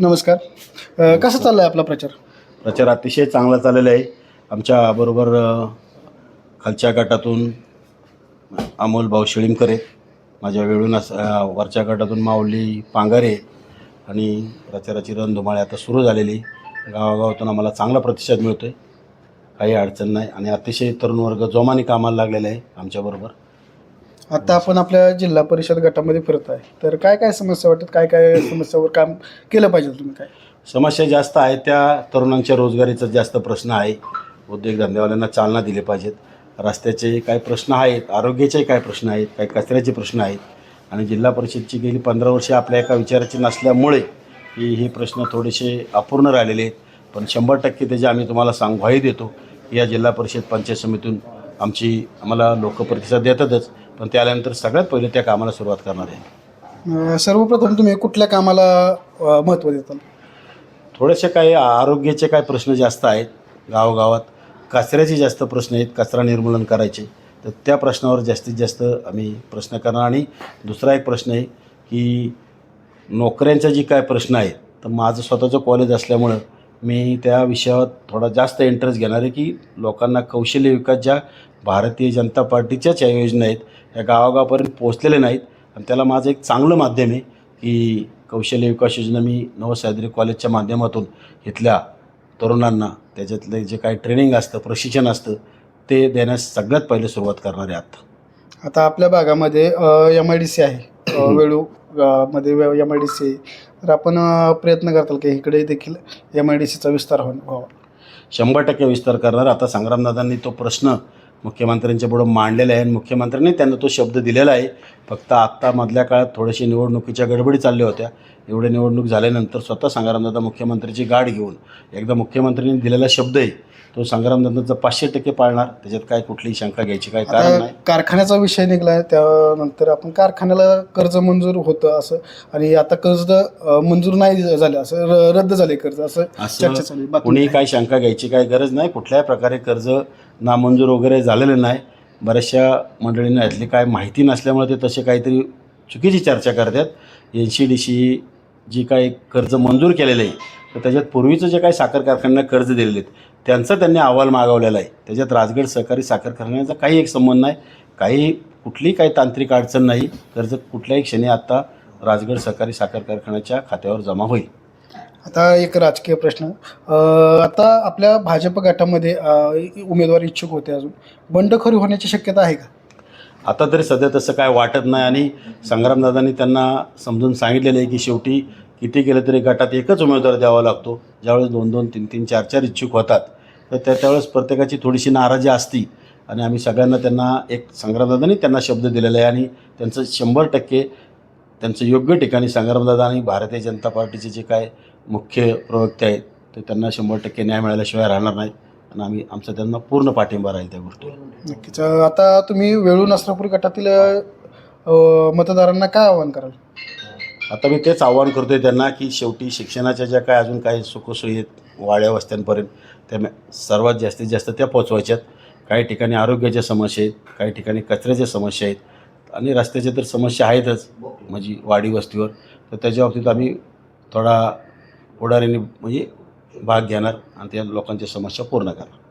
नमस्कार. अ, कसा चाललाय आपला प्रचार? प्रचार अतिशय चांगला चाललेला आहे. आमच्याबरोबर अ, खालच्या गटातून अमोल भाऊ शिळीमकर माझ्या वेळून अस- अ, वरच्या गटातून माऊली पांगारे आणि प्रचाराची रणधुमाळी आता सुरू झालेली गावागावातून आम्हाला चांगला प्रतिसाद मिळतो आहे काही अडचण नाही. आणि अतिशय तरुण वर्ग जोमाने कामाला लागलेला आहे आमच्याबरोबर आता आपण आपल्या जिल्हा परिषद गटामध्ये फिरत आहे. तर काय काय समस्या वाटतात? काय काय समस्यावर काम केलं पाहिजे तुम्ही काय? समस्या जास्त आहेत त्या तरुणांच्या रोजगारीचा जास्त प्रश्न आहे. उद्योगधंद्यावाल्यांना चालना दिली पाहिजेत. रस्त्याचे काय प्रश्न आहेत आरोग्याचे काय प्रश्न आहेत काही कचऱ्याचे प्रश्न आहेत. आणि जिल्हा परिषदची गेली पंधरा वर्षे आपल्या एका विचाराची नसल्यामुळे की हे प्रश्न थोडेसे अपूर्ण राहिलेले आहेत. पण शंभर टक्के त्याचे आम्ही तुम्हाला सांग्वाही देतो या जिल्हा परिषद पंचायत समितीतून आमची आम्हाला लोक प्रतिसाद देतातच. पण ते आल्यानंतर सगळ्यात पहिले त्या कामाला सुरुवात करणार आहे. अ, सर्वप्रथम तुम्ही कुठल्या कामाला अ, महत्त्व देताल? थोडेसे काही आरोग्याचे काही प्रश्न जास्त आहेत गावोगावात. कचऱ्याचे जास्त प्रश्न आहेत कचरा निर्मूलन करायचे. तर त्या प्रश्नावर जास्तीत जास्त आम्ही प्रश्न करणार. आणि दुसरा एक प्रश्न आहे की नोकऱ्यांचा जी काय प्रश्न आहे तर माझं स्वतःचं कॉलेज असल्यामुळं मी त्या विषयावर थोडा जास्त इंटरेस्ट घेणार आहे की लोकांना कौशल्य विकास ज्या भारतीय जनता पार्टीच्याच या योजना आहेत या गावागावापर्यंत पोहोचलेल्या नाहीत आणि त्याला माझं एक चांगलं माध्यम आहे की कौशल्य विकास योजना मी नवसह्याद्री कॉलेजच्या माध्यमातून इथल्या तरुणांना त्याच्यातले जे काही ट्रेनिंग असतं प्रशिक्षण असतं ते देण्यास सगळ्यात पहिले सुरुवात करणार आहे आता. आता आपल्या भागामध्ये एम आय डी सी आहे. वेळू मध्ये एम आय डी सी तर आपण प्रयत्न करताल की इकडे देखील एम आय डी सीचा विस्तार हो- व्हावा. शंभर टक्के विस्तार करणार. आता संग्रामदादांनी तो प्रश्न मुख्यमंत्र्यांच्या पुढं मांडलेला आहे आणि मुख्यमंत्र्यांनी त्यांना तो शब्द दिलेला आहे. फक्त आत्ता मधल्या काळात थोडेसे निवडणुकीच्या गडबडी चालल्या होत्या. एवढे निवडणूक झाल्यानंतर स्वतः संग्रामदादा मुख्यमंत्र्याची गाठ घेऊन एकदा मुख्यमंत्र्यांनी दिलेला शब्द आहे तो संग्रामदादांचा पाचशे टक्के पाळणार त्याच्यात काय कुठलीही शंका घ्यायची काय कारण नाही कारखान्याचा विषय निघाला त्यानंतर आपण कारखान्याला कर्ज मंजूर होतं असं आणि आता कर्ज मंजूर नाही झालं असं रद्द झाले कर्ज असं चर्चा असं चालू आहे. बातमी कुणीही आहे. काही शंका घ्यायची काही गरज नाही कुठल्याही प्रकारे कर्ज नामंजूर वगैरे झालेलं नाही बऱ्याचशा मंडळींना यातली काय माहिती नसल्यामुळे ते तसे काहीतरी चुकीची चर्चा करतात एन सी डी सी जी काही कर्ज मंजूर केलेलं आहे तर त्याच्यात पूर्वीचं जे काही साखर कारखान्यांना कर्ज दिलेले आहेत त्यांचा त्यांनी अहवाल मागवलेला आहे. त्याच्यात राजगड सहकारी साखर कारखान्याचा काही एक संबंध नाही काही कुठलीही काही तांत्रिक अडचण नाही कर्ज कुठल्याही क्षणी आत्ता राजगड सहकारी साखर कारखान्याच्या खात्यावर जमा होईल. आता एक राजकीय प्रश्न. अ, आता आपल्या भाजप गटामध्ये अ, उमेदवार इच्छुक होते अजून. बंडखोरी होण्याची शक्यता आहे का? आता तरी सध्या तसं काय वाटत नाही आणि संग्रामदादांनी त्यांना समजून सांगितलेलं आहे की शेवटी किती केलं तरी गटात एकच उमेदवार द्यावा लागतो. ज्यावेळेस दोन दोन तीन तीन चार चार इच्छुक होतात. तर त्या त्यावेळेस प्रत्येकाची थोडीशी नाराजी असती आणि आम्ही सगळ्यांना त्यांना एक संग्रामदादांनी त्यांना शब्द दिलेला आहे आणि त्यांचं शंभर टक्के त्यांचं योग्य ठिकाणी संग्रामदादा आणि भारतीय जनता पार्टीचे जे काय मुख्य प्रवक्ते आहेत ते त्यांना शंभर टक्के न्याय मिळाल्याशिवाय राहणार नाहीत. आणि आम्ही आमचा त्यांना पूर्ण पाठिंबा राहील त्या गोष्टीवर. नक्कीच. अ, आता तुम्ही वेळू नसरापूर गटातील अ, मतदारांना काय आवाहन कराल? आता मी तेच आव्हान करतोय त्यांना की शेवटी शिक्षणाच्या ज्या काय अजून काही सुखसोयी आहेत वाड्या वस्त्यांपर्यंत त्या म- सर्वात जास्तीत जास्त त्या पोचवायच्यात काही ठिकाणी आरोग्याच्या समस्या आहेत काही ठिकाणी कचऱ्याच्या समस्या आहेत आणि रस्त्याच्या तर समस्या आहेतच म्हणजे वाडी वस्तीवर. तर त्याच्या बाबतीत आम्ही थोडा पुढारीने म्हणजे भाग घेणार आणि त्या लोकांच्या समस्या पूर्ण करणार.